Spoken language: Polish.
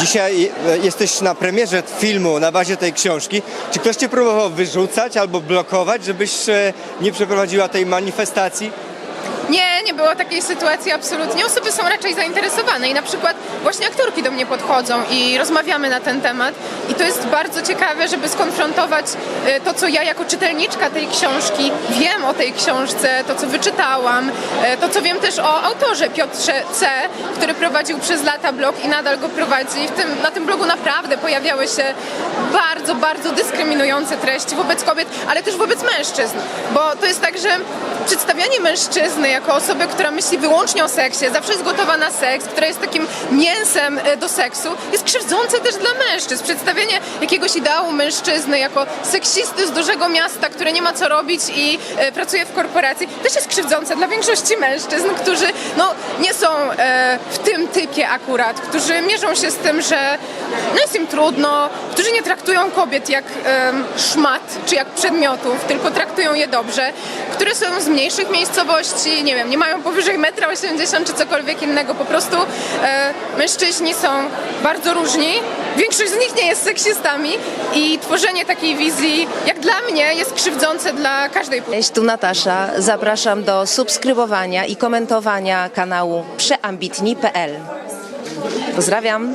Dzisiaj e, jesteś na premierze filmu na bazie tej książki. Czy ktoś cię próbował wyrzucać albo blokować, żebyś e, nie przeprowadziła tej manifestacji? Nie, nie było takiej sytuacji absolutnie. Osoby są raczej zainteresowane i na przykład właśnie aktorki do mnie podchodzą i rozmawiamy na ten temat. I to jest bardzo ciekawe, żeby skonfrontować e, to, co ja jako czytelniczka tej książki wiem o tej książce, to, co wyczytałam, e, to, co wiem też o autorze Piotrze C., który prowadził przez lata blog i nadal go prowadzi. Tym, na tym blogu naprawdę pojawiały się bardzo, bardzo dyskryminujące treści wobec kobiet, ale też wobec mężczyzn. Bo to jest tak, że przedstawianie mężczyzny jako osoby, która myśli wyłącznie o seksie, zawsze jest gotowa na seks, która jest takim mięsem e, do seksu, jest krzywdzące też dla mężczyzn. Przedstawienie jakiegoś ideału mężczyzny jako seksisty z dużego miasta, który nie ma co robić i e, pracuje w korporacji, też jest krzywdzące dla większości mężczyzn, którzy no, nie są e, w tym typie akurat, którzy mierzą się z tym, że no, jest im trudno, którzy nie traktują kobiet jak szmat czy jak przedmiotów, tylko traktują je dobrze, które są z mniejszych miejscowości, nie wiem, nie mają powyżej 1,80 m czy cokolwiek innego. Po prostu e, mężczyźni są bardzo różni. Większość z nich nie jest seksistami i tworzenie takiej wizji, jak dla mnie, jest krzywdzące dla każdej płci. Cześć, tu Natasza. Zapraszam do subskrybowania i komentowania kanału przeambitni.pl. Pozdrawiam.